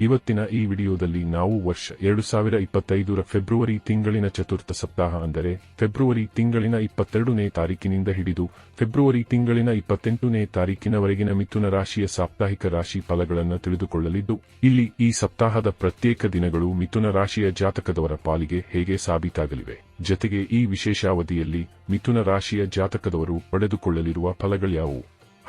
ಇವತ್ತಿನ ಈ ವಿಡಿಯೋದಲ್ಲಿ ನಾವು ವರ್ಷ ಎರಡು ಸಾವಿರ ಇಪ್ಪತ್ತೈದರ ಫೆಬ್ರವರಿ ತಿಂಗಳಿನ ಚತುರ್ಥ ಸಪ್ತಾಹ ಅಂದರೆ ಫೆಬ್ರವರಿ ತಿಂಗಳಿನ ಇಪ್ಪತ್ತೆರಡನೇ ತಾರೀಕಿನಿಂದ ಹಿಡಿದು ಫೆಬ್ರವರಿ ತಿಂಗಳಿನ ಇಪ್ಪತ್ತೆಂಟನೇ ತಾರೀಕಿನವರೆಗಿನ ಮಿಥುನ ರಾಶಿಯ ಸಾಪ್ತಾಹಿಕ ರಾಶಿ ಫಲಗಳನ್ನು ತಿಳಿದುಕೊಳ್ಳಲಿದ್ದು, ಇಲ್ಲಿ ಈ ಸಪ್ತಾಹದ ಪ್ರತ್ಯೇಕ ದಿನಗಳು ಮಿಥುನ ರಾಶಿಯ ಜಾತಕದವರ ಪಾಲಿಗೆ ಹೇಗೆ ಸಾಬೀತಾಗಲಿವೆ. ಜತೆಗೆ ಈ ವಿಶೇಷಾವಧಿಯಲ್ಲಿ ಮಿಥುನ ರಾಶಿಯ ಜಾತಕದವರು ಪಡೆದುಕೊಳ್ಳಲಿರುವ ಫಲಗಳ್ಯಾವುವು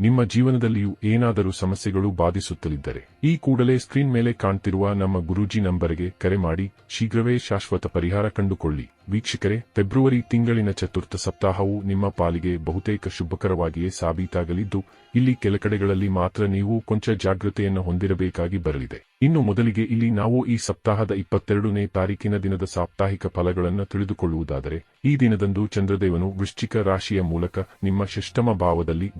ನಿಮ್ಮ ಜೀವನದಲ್ಲಿಯೂ ಏನಾದರೂ ಸಮಸ್ಯೆಗಳು ಬಾಧಿಸುತ್ತಲಿದ್ದರೆ, ಈ ಕೂಡಲೇ ಸ್ಕ್ರೀನ್ ಮೇಲೆ ಕಾಣ್ತಿರುವ ನಮ್ಮ ಗುರೂಜಿ ನಂಬರ್ಗೆ ಕರೆ ಮಾಡಿ, ಶೀಘ್ರವೇ ಶಾಶ್ವತ ಪರಿಹಾರ ಕಂಡುಕೊಳ್ಳಿ. ವೀಕ್ಷಕರೇ, ಫೆಬ್ರವರಿ ತಿಂಗಳಿನ ಚತುರ್ಥ ಸಪ್ತಾಹವು ನಿಮ್ಮ ಪಾಲಿಗೆ ಬಹುತೇಕ ಶುಭಕರವಾಗಿಯೇ ಸಾಬೀತಾಗಲಿದ್ದು, ಇಲ್ಲಿ ಕೆಲ ಕಡೆಗಳಲ್ಲಿ ಮಾತ್ರ ನೀವು ಕೊಂಚ ಜಾಗೃತೆಯನ್ನು ಹೊಂದಿರಬೇಕಾಗಿ ಬರಲಿದೆ. ಇನ್ನು ಮೊದಲಿಗೆ ಇಲ್ಲಿ ನಾವು ಈ ಸಪ್ತಾಹದ ಇಪ್ಪತ್ತೆರಡನೇ ತಾರೀಕಿನ ದಿನದ ಸಾಪ್ತಾಹಿಕ ಫಲಗಳನ್ನು ತಿಳಿದುಕೊಳ್ಳುವುದಾದರೆ, ಈ ದಿನದಂದು ಚಂದ್ರದೇವನು ವೃಶ್ಚಿಕ ರಾಶಿಯ ಮೂಲಕ ನಿಮ್ಮ ಶಿಷ್ಟಮ ಭಾವದಲ್ಲಿ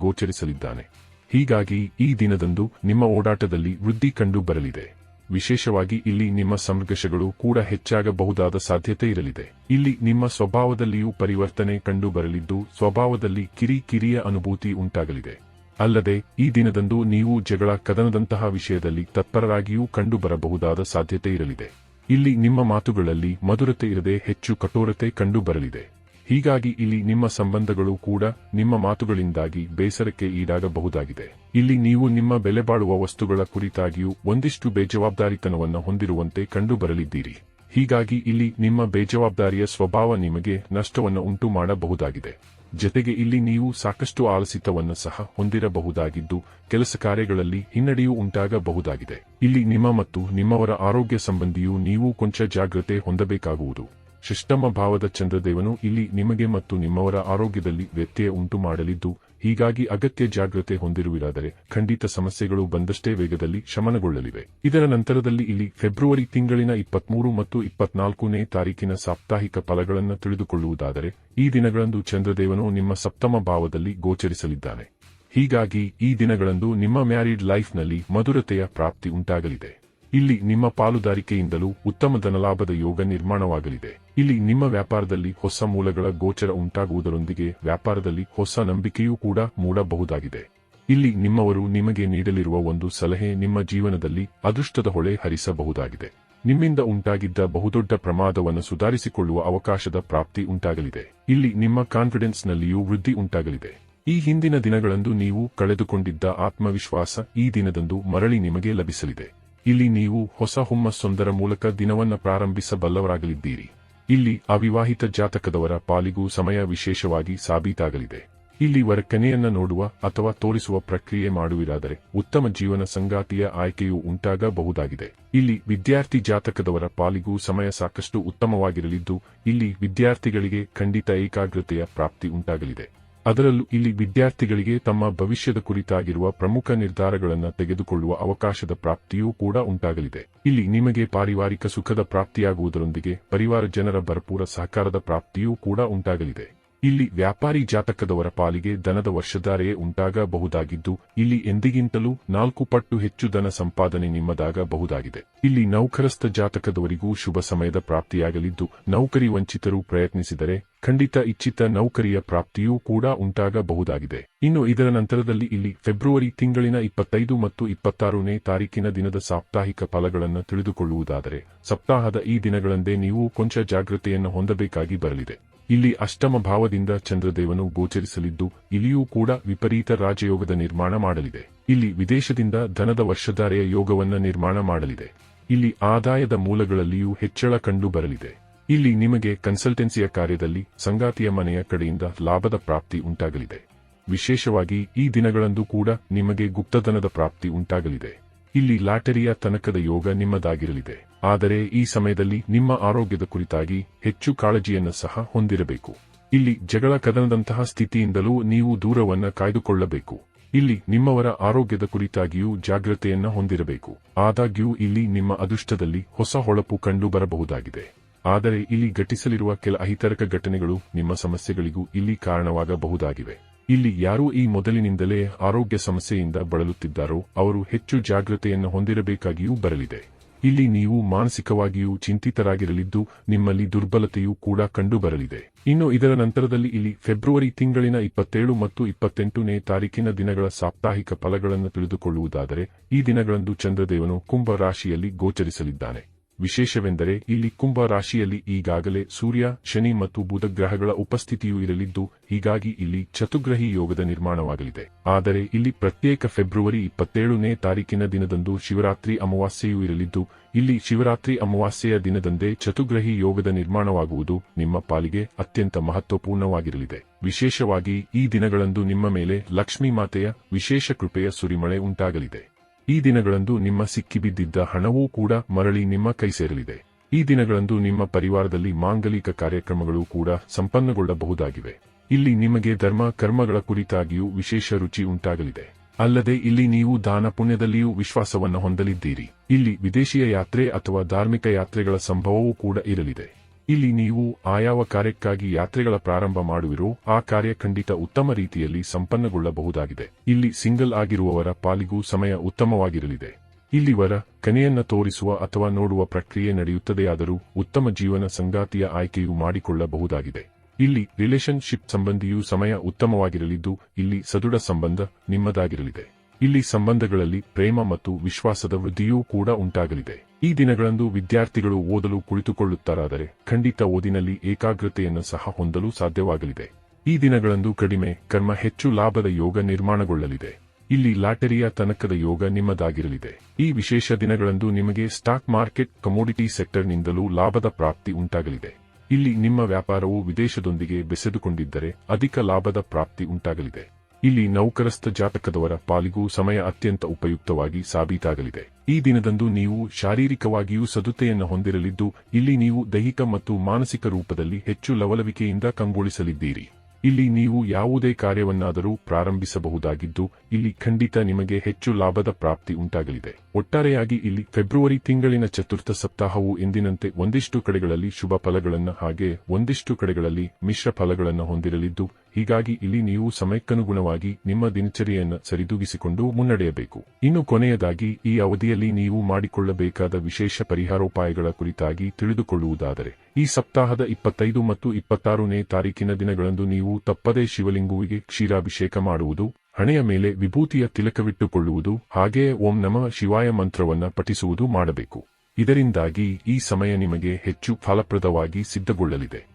ಗೋಚರಿಸಲಿದ್ದಾನೆ ಹೀಗಾಗಿ ಈ ದಿನದಂದು ನಿಮ್ಮ ಓಡಾಟದಲ್ಲಿ ವೃದ್ಧಿ ಕಂಡು ಬರಲಿದೆ. ವಿಶೇಷವಾಗಿ ಇಲ್ಲಿ ನಿಮ್ಮ ಸಂಘರ್ಷಗಳು ಕೂಡ ಹೆಚ್ಚಾಗಬಹುದಾದ ಸಾಧ್ಯತೆ ಇರಲಿದೆ. ಇಲ್ಲಿ ನಿಮ್ಮ ಸ್ವಭಾವದಲ್ಲಿಯೂ ಪರಿವರ್ತನೆ ಕಂಡು ಬರಲಿದ್ದು ಸ್ವಭಾವದಲ್ಲಿ ಕಿರಿ ಕಿರಿಯ ಅನುಭೂತಿ ಉಂಟಾಗಲಿದೆ. ಅಲ್ಲದೆ, ಈ ದಿನದಂದು ನೀವು ಜಗಳ ಕದನದಂತಹ ವಿಷಯದಲ್ಲಿ ತತ್ಪರರಾಗಿಯೂ ಕಂಡು ಬರಬಹುದಾದ ಸಾಧ್ಯತೆ ಇರಲಿದೆ. ಇಲ್ಲಿ ನಿಮ್ಮ ಮಾತುಗಳಲ್ಲಿ ಮಧುರತೆ ಇರದೆ ಹೆಚ್ಚು ಕಠೋರತೆ ಕಂಡು ಬರಲಿದೆ. ಹೀಗಾಗಿ ಇಲ್ಲಿ ನಿಮ್ಮ ಸಂಬಂಧಗಳು ಕೂಡ ನಿಮ್ಮ ಮಾತುಗಳಿಂದಾಗಿ ಬೇಸರಕ್ಕೆ ಈಡಾಗಬಹುದಾಗಿದೆ. ಇಲ್ಲಿ ನೀವು ನಿಮ್ಮ ಬೆಲೆಬಾಳುವ ವಸ್ತುಗಳ ಕುರಿತಾಗಿಯೂ ಒಂದಿಷ್ಟು ಬೇಜವಾಬ್ದಾರಿತನವನ್ನು ಹೊಂದಿರುವಂತೆ ಕಂಡು ಬರಲಿದ್ದೀರಿ ಹೀಗಾಗಿ ಇಲ್ಲಿ ನಿಮ್ಮ ಬೇಜವಾಬ್ದಾರಿಯ ಸ್ವಭಾವ ನಿಮಗೆ ನಷ್ಟವನ್ನು ಉಂಟು ಮಾಡಬಹುದಾಗಿದೆ ಜತೆಗೆ ಇಲ್ಲಿ ನೀವು ಸಾಕಷ್ಟು ಆಲಸಿತವನ್ನು ಸಹ ಹೊಂದಿರಬಹುದಾಗಿದ್ದು, ಕೆಲಸ ಕಾರ್ಯಗಳಲ್ಲಿ ಹಿನ್ನಡೆಯೂ ಉಂಟಾಗಬಹುದಾಗಿದೆ. ಇಲ್ಲಿ ನಿಮ್ಮ ಮತ್ತು ನಿಮ್ಮವರ ಆರೋಗ್ಯ ಸಂಬಂಧಿಯೂ ನೀವು ಕೊಂಚ ಜಾಗ್ರತೆ ಹೊಂದಬೇಕಾಗುವುದು. ಷಷ್ಟಮ ಭಾವದ ಚಂದ್ರದೇವನು ಇಲ್ಲಿ ನಿಮಗೆ ಮತ್ತು ನಿಮ್ಮವರ ಆರೋಗ್ಯದಲ್ಲಿ ವ್ಯತ್ಯಯ ಉಂಟು ಮಾಡಲಿದ್ದು, ಹೀಗಾಗಿ ಅಗತ್ಯ ಜಾಗ್ರತೆ ಹೊಂದಿರುವಿರಾದರೆ ಖಂಡಿತ ಸಮಸ್ಯೆಗಳು ಬಂದಷ್ಟೇ ವೇಗದಲ್ಲಿ ಶಮನಗೊಳ್ಳಲಿವೆ. ಇದರ ನಂತರದಲ್ಲಿ ಇಲ್ಲಿ ಫೆಬ್ರವರಿ ತಿಂಗಳಿನ ಇಪ್ಪತ್ಮೂರು ಮತ್ತು ಇಪ್ಪತ್ನಾಲ್ಕನೇ ತಾರೀಕಿನ ಸಾಪ್ತಾಹಿಕ ಫಲಗಳನ್ನು ತಿಳಿದುಕೊಳ್ಳುವುದಾದರೆ, ಈ ದಿನಗಳಂದು ಚಂದ್ರದೇವನು ನಿಮ್ಮ ಸಪ್ತಮ ಭಾವದಲ್ಲಿ ಗೋಚರಿಸಲಿದ್ದಾನೆ. ಹೀಗಾಗಿ ಈ ದಿನಗಳಂದು ನಿಮ್ಮ ಮ್ಯಾರಿಡ್ ಲೈಫ್ನಲ್ಲಿ ಮಧುರತೆಯ ಪ್ರಾಪ್ತಿ ಉಂಟಾಗಲಿದೆ. ಇಲ್ಲಿ ನಿಮ್ಮ ಪಾಲುದಾರಿಕೆಯಿಂದಲೂ ಉತ್ತಮ ಧನಲಾಭದ ಯೋಗ ನಿರ್ಮಾಣವಾಗಲಿದೆ. ಇಲ್ಲಿ ನಿಮ್ಮ ವ್ಯಾಪಾರದಲ್ಲಿ ಹೊಸ ಮೂಲಗಳ ಗೋಚರ ಉಂಟಾಗುವುದರೊಂದಿಗೆ ವ್ಯಾಪಾರದಲ್ಲಿ ಹೊಸ ನಂಬಿಕೆಯೂ ಕೂಡ ಮೂಡಬಹುದಾಗಿದೆ. ಇಲ್ಲಿ ನಿಮ್ಮವರು ನಿಮಗೆ ನೀಡಲಿರುವ ಒಂದು ಸಲಹೆ ನಿಮ್ಮ ಜೀವನದಲ್ಲಿ ಅದೃಷ್ಟದ ಹೊಳೆ ಹರಿಸಬಹುದಾಗಿದೆ. ನಿಮ್ಮಿಂದ ಉಂಟಾಗಿದ್ದ ಬಹುದೊಡ್ಡ ಪ್ರಮಾದವನ್ನು ಸುಧಾರಿಸಿಕೊಳ್ಳುವ ಅವಕಾಶದ ಪ್ರಾಪ್ತಿ ಉಂಟಾಗಲಿದೆ. ಇಲ್ಲಿ ನಿಮ್ಮ ಕಾನ್ಫಿಡೆನ್ಸ್ನಲ್ಲಿಯೂ ವೃದ್ಧಿ ಉಂಟಾಗಲಿದೆ. ಈ ಹಿಂದಿನ ದಿನಗಳಂದು ನೀವು ಕಳೆದುಕೊಂಡಿದ್ದ ಆತ್ಮವಿಶ್ವಾಸ ಈ ದಿನದಂದು ಮರಳಿ ನಿಮಗೆ ಲಭಿಸಲಿದೆ. ಇಲ್ಲಿ ನೀವು ಹೊಸ ಹುಮ್ಮಸ್ಸೊಂದರ ಮೂಲಕ ದಿನವನ್ನ ಪ್ರಾರಂಭಿಸಬಲ್ಲವರಾಗಲಿದ್ದೀರಿ. ಇಲ್ಲಿ ಅವಿವಾಹಿತ ಜಾತಕದವರ ಪಾಲಿಗೂ ಸಮಯ ವಿಶೇಷವಾಗಿ ಸಾಬೀತಾಗಲಿದೆ. ಇಲ್ಲಿ ವರಕನೆಯನ್ನ ನೋಡುವ ಅಥವಾ ತೋರಿಸುವ ಪ್ರಕ್ರಿಯೆ ಮಾಡುವಿರಾದರೆ ಉತ್ತಮ ಜೀವನ ಸಂಗಾತಿಯ ಆಯ್ಕೆಯು ಉಂಟಾಗಬಹುದಾಗಿದೆ. ಇಲ್ಲಿ ವಿದ್ಯಾರ್ಥಿ ಜಾತಕದವರ ಪಾಲಿಗೂ ಸಮಯ ಸಾಕಷ್ಟು ಉತ್ತಮವಾಗಿರಲಿದ್ದು, ಇಲ್ಲಿ ವಿದ್ಯಾರ್ಥಿಗಳಿಗೆ ಖಂಡಿತ ಏಕಾಗ್ರತೆಯ ಪ್ರಾಪ್ತಿ ಉಂಟಾಗಲಿದೆ. ಅದರಲ್ಲೂ ಇಲ್ಲಿ ವಿದ್ಯಾರ್ಥಿಗಳಿಗೆ ತಮ್ಮ ಭವಿಷ್ಯದ ಕುರಿತಾಗಿರುವ ಪ್ರಮುಖ ನಿರ್ಧಾರಗಳನ್ನು ತೆಗೆದುಕೊಳ್ಳುವ ಅವಕಾಶದ ಪ್ರಾಪ್ತಿಯೂ ಕೂಡ ಉಂಟಾಗಲಿದೆ. ಇಲ್ಲಿ ನಿಮಗೆ ಪಾರಿವಾರಿಕ ಸುಖದ ಪ್ರಾಪ್ತಿಯಾಗುವುದರೊಂದಿಗೆ ಪರಿವಾರ ಜನರ ಭರಪೂರ ಸಹಕಾರದ ಪ್ರಾಪ್ತಿಯೂ ಕೂಡ ಉಂಟಾಗಲಿದೆ. ಇಲ್ಲಿ ವ್ಯಾಪಾರಿ ಜಾತಕದವರ ಪಾಲಿಗೆ ದನದ ವರ್ಷಧಾರೆಯೇ ಉಂಟಾಗಬಹುದಾಗಿದ್ದು, ಇಲ್ಲಿ ಎಂದಿಗಿಂತಲೂ ನಾಲ್ಕು ಪಟ್ಟು ಹೆಚ್ಚು ದನ ಸಂಪಾದನೆ ನಿಮ್ಮದಾಗಬಹುದಾಗಿದೆ. ಇಲ್ಲಿ ನೌಕರಸ್ಥ ಜಾತಕದವರಿಗೂ ಶುಭ ಸಮಯದ ಪ್ರಾಪ್ತಿಯಾಗಲಿದ್ದು, ನೌಕರಿ ವಂಚಿತರು ಪ್ರಯತ್ನಿಸಿದರೆ ಖಂಡಿತ ಇಚ್ಛಿತ ನೌಕರಿಯ ಪ್ರಾಪ್ತಿಯೂ ಕೂಡ ಉಂಟಾಗಬಹುದಾಗಿದೆ. ಇನ್ನು ಇದರ ನಂತರದಲ್ಲಿ ಇಲ್ಲಿ ಫೆಬ್ರವರಿ ತಿಂಗಳಿನ ಇಪ್ಪತ್ತೈದು ಮತ್ತು ಇಪ್ಪತ್ತಾರನೇ ತಾರೀಕಿನ ದಿನದ ಸಾಪ್ತಾಹಿಕ ಫಲಗಳನ್ನು ತಿಳಿದುಕೊಳ್ಳುವುದಾದರೆ, ಸಪ್ತಾಹದ ಈ ದಿನಗಳಂದೇ ನೀವು ಕೊಂಚ ಜಾಗೃತೆಯನ್ನು ಹೊಂದಬೇಕಾಗಿ ಬರಲಿದೆ. ಇಲ್ಲಿ ಅಷ್ಟಮ ಭಾವದಿಂದ ಚಂದ್ರದೇವನು ಗೋಚರಿಸಲಿದ್ದು, ಇಲ್ಲಿಯೂ ಕೂಡ ವಿಪರೀತ ರಾಜಯೋಗದ ನಿರ್ಮಾಣ ಮಾಡಲಿದೆ. ಇಲ್ಲಿ ವಿದೇಶದಿಂದ ಧನದ ವರ್ಷಧಾರೆಯ ಯೋಗವನ್ನು ನಿರ್ಮಾಣ ಮಾಡಲಿದೆ. ಇಲ್ಲಿ ಆದಾಯದ ಮೂಲಗಳಲ್ಲಿಯೂ ಹೆಚ್ಚಳ ಕಂಡು ಬರಲಿದೆ. ಇಲ್ಲಿ ನಿಮಗೆ ಕನ್ಸಲ್ಟೆನ್ಸಿಯ ಕಾರ್ಯದಲ್ಲಿ ಸಂಗಾತಿಯ ಮನೆಯ ಕಡೆಯಿಂದ ಲಾಭದ ಪ್ರಾಪ್ತಿ ಉಂಟಾಗಲಿದೆ. ವಿಶೇಷವಾಗಿ ಈ ದಿನಗಳಂದು ಕೂಡ ನಿಮಗೆ ಗುಪ್ತಧನದ ಪ್ರಾಪ್ತಿ ಉಂಟಾಗಲಿದೆ. ಇಲ್ಲಿ ಲಾಟರಿಯ ತನಕದ ಯೋಗ ನಿಮ್ಮದಾಗಿರಲಿದೆ. ಆದರೆ ಈ ಸಮಯದಲ್ಲಿ ನಿಮ್ಮ ಆರೋಗ್ಯದ ಕುರಿತಾಗಿ ಹೆಚ್ಚು ಕಾಳಜಿಯನ್ನು ಸಹ ಹೊಂದಿರಬೇಕು. ಇಲ್ಲಿ ಜಗಳ ಕದನದಂತಹ ಸ್ಥಿತಿಯಿಂದಲೂ ನೀವು ದೂರವನ್ನು ಕಾಯ್ದುಕೊಳ್ಳಬೇಕು. ಇಲ್ಲಿ ನಿಮ್ಮವರ ಆರೋಗ್ಯದ ಕುರಿತಾಗಿಯೂ ಜಾಗ್ರತೆಯನ್ನು ಹೊಂದಿರಬೇಕು. ಆದಾಗ್ಯೂ ಇಲ್ಲಿ ನಿಮ್ಮ ಅದೃಷ್ಟದಲ್ಲಿ ಹೊಸ ಹೊಳಪು ಕಂಡು ಬರಬಹುದಾಗಿದೆ ಆದರೆ ಇಲ್ಲಿ ಘಟಿಸಲಿರುವ ಕೆಲ ಅಹಿತರಕ ಘಟನೆಗಳು ನಿಮ್ಮ ಸಮಸ್ಯೆಗಳಿಗೂ ಇಲ್ಲಿ ಕಾರಣವಾಗಬಹುದಾಗಿವೆ. ಇಲ್ಲಿ ಯಾರು ಈ ಮೊದಲಿನಿಂದಲೇ ಆರೋಗ್ಯ ಸಮಸ್ಯೆಯಿಂದ ಬಳಲುತ್ತಿದ್ದಾರೋ ಅವರು ಹೆಚ್ಚು ಜಾಗೃತೆಯನ್ನು ಹೊಂದಿರಬೇಕಾಗಿಯೂ ಬರಲಿದೆ. ಇಲ್ಲಿ ನೀವು ಮಾನಸಿಕವಾಗಿಯೂ ಚಿಂತಿತರಾಗಿರಲಿದ್ದು ನಿಮ್ಮಲ್ಲಿ ದುರ್ಬಲತೆಯೂ ಕೂಡ ಕಂಡುಬರಲಿದೆ. ಇನ್ನು ಇದರ ನಂತರದಲ್ಲಿ ಇಲ್ಲಿ ಫೆಬ್ರವರಿ ತಿಂಗಳಿನ ಇಪ್ಪತ್ತೇಳು ಮತ್ತು ಇಪ್ಪತ್ತೆಂಟನೇ ತಾರೀಕಿನ ದಿನಗಳ ಸಾಪ್ತಾಹಿಕ ಫಲಗಳನ್ನು ತಿಳಿದುಕೊಳ್ಳುವುದಾದರೆ ಈ ದಿನಗಳಂದು ಚಂದ್ರದೇವನು ಕುಂಭ ರಾಶಿಯಲ್ಲಿ ಗೋಚರಿಸಲಿದ್ದಾನೆ. ವಿಶೇಷವೆಂದರೆ ಇಲ್ಲಿ ಕುಂಭ ರಾಶಿಯಲ್ಲಿ ಈಗಾಗಲೇ ಸೂರ್ಯ, ಶನಿ ಮತ್ತು ಬುಧ ಗ್ರಹಗಳ ಉಪಸ್ಥಿತಿಯೂ ಇರಲಿದ್ದು, ಹೀಗಾಗಿ ಇಲ್ಲಿ ಚತುಗ್ರಹಿ ಯೋಗದ ನಿರ್ಮಾಣವಾಗಲಿದೆ. ಆದರೆ ಇಲ್ಲಿ ಪ್ರತ್ಯೇಕ ಫೆಬ್ರವರಿ ಇಪ್ಪತ್ತೇಳನೇ ತಾರೀಕಿನ ದಿನದಂದು ಶಿವರಾತ್ರಿ ಅಮಾವಾಸ್ಯೆಯೂ ಇರಲಿದ್ದು, ಇಲ್ಲಿ ಶಿವರಾತ್ರಿ ಅಮಾವಾಸ್ಯೆಯ ದಿನದಂದೇ ಚತುಗ್ರಹಿ ಯೋಗದ ನಿರ್ಮಾಣವಾಗುವುದು ನಿಮ್ಮ ಪಾಲಿಗೆ ಅತ್ಯಂತ ಮಹತ್ವಪೂರ್ಣವಾಗಿರಲಿದೆ. ವಿಶೇಷವಾಗಿ ಈ ದಿನಗಳಂದು ನಿಮ್ಮ ಮೇಲೆ ಲಕ್ಷ್ಮೀ ಮಾತೆಯ ವಿಶೇಷ ಕೃಪೆಯ ಸುರಿಮಳೆ ಉಂಟಾಗಲಿದೆ. ಈ ದಿನಗಳಂದು ನಿಮ್ಮ ಸಿಕ್ಕಿಬಿದ್ದಿದ್ದ ಹಣವೂ ಕೂಡ ಮರಳಿ ನಿಮ್ಮ ಕೈ ಸೇರಲಿದೆ. ಈ ದಿನಗಳಂದು ನಿಮ್ಮ ಪರಿವಾರದಲ್ಲಿ ಮಾಂಗಲಿಕ ಕಾರ್ಯಕ್ರಮಗಳು ಕೂಡ ಸಂಪನ್ನಗೊಳ್ಳಬಹುದಾಗಿವೆ. ಇಲ್ಲಿ ನಿಮಗೆ ಧರ್ಮ ಕರ್ಮಗಳ ಕುರಿತಾಗಿಯೂ ವಿಶೇಷ ರುಚಿ ಉಂಟಾಗಲಿದೆ. ಅಲ್ಲದೆ ಇಲ್ಲಿ ನೀವು ದಾನ ಪುಣ್ಯದಲ್ಲಿಯೂ ವಿಶ್ವಾಸವನ್ನು ಹೊಂದಲಿದ್ದೀರಿ. ಇಲ್ಲಿ ವಿದೇಶಿಯ ಯಾತ್ರೆ ಅಥವಾ ಧಾರ್ಮಿಕ ಯಾತ್ರೆಗಳ ಸಂಭವವೂ ಕೂಡ ಇರಲಿದೆ. ಇಲ್ಲಿ ನೀವು ಆಯಾವ ಕಾರ್ಯಕ್ಕಾಗಿ ಯಾತ್ರೆಗಳ ಪ್ರಾರಂಭ ಮಾಡುವಿರೋ ಆ ಕಾರ್ಯ ಖಂಡಿತ ಉತ್ತಮ ರೀತಿಯಲ್ಲಿ ಸಂಪನ್ನಗೊಳ್ಳಬಹುದಾಗಿದೆ. ಇಲ್ಲಿ ಸಿಂಗಲ್ ಆಗಿರುವವರ ಪಾಲಿಗೂ ಸಮಯ ಉತ್ತಮವಾಗಿರಲಿದೆ. ಇಲ್ಲಿವರ ಕನೆಯನ್ನ ತೋರಿಸುವ ಅಥವಾ ನೋಡುವ ಪ್ರಕ್ರಿಯೆ ನಡೆಯುತ್ತದೆಯಾದರೂ ಉತ್ತಮ ಜೀವನ ಸಂಗಾತಿಯ ಆಯ್ಕೆಯು ಮಾಡಿಕೊಳ್ಳಬಹುದಾಗಿದೆ. ಇಲ್ಲಿ ರಿಲೇಶನ್ಶಿಪ್ ಸಂಬಂಧಿಯೂ ಸಮಯ ಉತ್ತಮವಾಗಿರಲಿದ್ದು, ಇಲ್ಲಿ ಸದೃಢ ಸಂಬಂಧ ನಿಮ್ಮದಾಗಿರಲಿದೆ. ಇಲ್ಲಿ ಸಂಬಂಧಗಳಲ್ಲಿ ಪ್ರೇಮ ಮತ್ತು ವಿಶ್ವಾಸದ ವೃದ್ಧಿಯೂ ಕೂಡ ಉಂಟಾಗಲಿದೆ. ಈ ದಿನಗಳಂದು ವಿದ್ಯಾರ್ಥಿಗಳು ಓದಲು ಕುಳಿತುಕೊಳ್ಳುತ್ತಾರಾದರೆ ಖಂಡಿತ ಓದಿನಲ್ಲಿ ಏಕಾಗ್ರತೆಯನ್ನು ಸಹ ಹೊಂದಲು ಸಾಧ್ಯವಾಗಲಿದೆ. ಈ ದಿನಗಳಂದು ಕಡಿಮೆ, ಕರ್ಮ ಹೆಚ್ಚು ಲಾಭದ ಯೋಗ ನಿರ್ಮಾಣಗೊಳ್ಳಲಿದೆ. ಇಲ್ಲಿ ಲಾಟರಿಯ ತನಕದ ಯೋಗ ನಿಮ್ಮದಾಗಿರಲಿದೆ. ಈ ವಿಶೇಷ ದಿನಗಳಂದು ನಿಮಗೆ ಸ್ಟಾಕ್ ಮಾರ್ಕೆಟ್, ಕಮೋಡಿಟಿ ಸೆಕ್ಟರ್ನಿಂದಲೂ ಲಾಭದ ಪ್ರಾಪ್ತಿ ಉಂಟಾಗಲಿದೆ. ಇಲ್ಲಿ ನಿಮ್ಮ ವ್ಯಾಪಾರವು ವಿದೇಶದೊಂದಿಗೆ ಬೆಸೆದುಕೊಂಡಿದ್ದರೆ ಅಧಿಕ ಲಾಭದ ಪ್ರಾಪ್ತಿ ಉಂಟಾಗಲಿದೆ. ಇಲ್ಲಿ ನೌಕರಸ್ಥ ಜಾತಕದವರ ಪಾಲಿಗೂ ಸಮಯ ಅತ್ಯಂತ ಉಪಯುಕ್ತವಾಗಿ ಸಾಬೀತಾಗಲಿದೆ. ಈ ದಿನದಂದು ನೀವು ಶಾರೀರಿಕವಾಗಿಯೂ ಸದುತೆಯನ್ನು ಹೊಂದಿರಲಿದ್ದು, ಇಲ್ಲಿ ನೀವು ದೈಹಿಕ ಮತ್ತು ಮಾನಸಿಕ ರೂಪದಲ್ಲಿ ಹೆಚ್ಚು ಲವಲವಿಕೆಯಿಂದ ಕಂಗೊಳಿಸಲಿದ್ದೀರಿ. ಇಲ್ಲಿ ನೀವು ಯಾವುದೇ ಕಾರ್ಯವನ್ನಾದರೂ ಪ್ರಾರಂಭಿಸಬಹುದಾಗಿದ್ದು, ಇಲ್ಲಿ ಖಂಡಿತ ನಿಮಗೆ ಹೆಚ್ಚು ಲಾಭದ ಪ್ರಾಪ್ತಿ ಉಂಟಾಗಲಿದೆ. ಒಟ್ಟಾರೆಯಾಗಿ ಇಲ್ಲಿ ಫೆಬ್ರವರಿ ತಿಂಗಳಿನ ಚತುರ್ಥ ಸಪ್ತಾಹವು ಎಂದಿನಂತೆ ಒಂದಿಷ್ಟು ಕಡೆಗಳಲ್ಲಿ ಶುಭ ಫಲಗಳನ್ನು ಹಾಗೆ ಒಂದಿಷ್ಟು ಕಡೆಗಳಲ್ಲಿ ಮಿಶ್ರ ಫಲಗಳನ್ನು ಹೊಂದಿರಲಿದ್ದು ಹೀಗಾಗಿ ಇಲ್ಲಿ ನೀವು ಸಮಯಕ್ಕನುಗುಣವಾಗಿ ನಿಮ್ಮ ದಿನಚರಿಯನ್ನು ಸರಿದೂಗಿಸಿಕೊಂಡು ಮುನ್ನಡೆಯಬೇಕು. ಇನ್ನು ಕೊನೆಯದಾಗಿ, ಈ ಅವಧಿಯಲ್ಲಿ ನೀವು ಮಾಡಿಕೊಳ್ಳಬೇಕಾದ ವಿಶೇಷ ಪರಿಹಾರೋಪಾಯಗಳ ಕುರಿತಾಗಿ ತಿಳಿದುಕೊಳ್ಳುವುದಾದರೆ, ಈ ಸಪ್ತಾಹದ ಇಪ್ಪತ್ತೈದು ಮತ್ತು ಇಪ್ಪತ್ತಾರನೇ ತಾರೀಕಿನ ದಿನಗಳಂದು ನೀವು ತಪ್ಪದೇ ಶಿವಲಿಂಗುವಿಗೆ ಕ್ಷೀರಾಭಿಷೇಕ ಮಾಡುವುದು, ಹಣೆಯ ಮೇಲೆ ವಿಭೂತಿಯ ತಿಲಕವಿಟ್ಟುಕೊಳ್ಳುವುದು, ಹಾಗೆಯೇ ಓಂ ನಮಃ ಶಿವಾಯ ಮಂತ್ರವನ್ನು ಪಠಿಸುವುದು ಮಾಡಬೇಕು. ಇದರಿಂದಾಗಿ ಈ ಸಮಯ ನಿಮಗೆ ಹೆಚ್ಚು ಫಲಪ್ರದವಾಗಿ ಸಿದ್ಧಗೊಳ್ಳಲಿದೆ.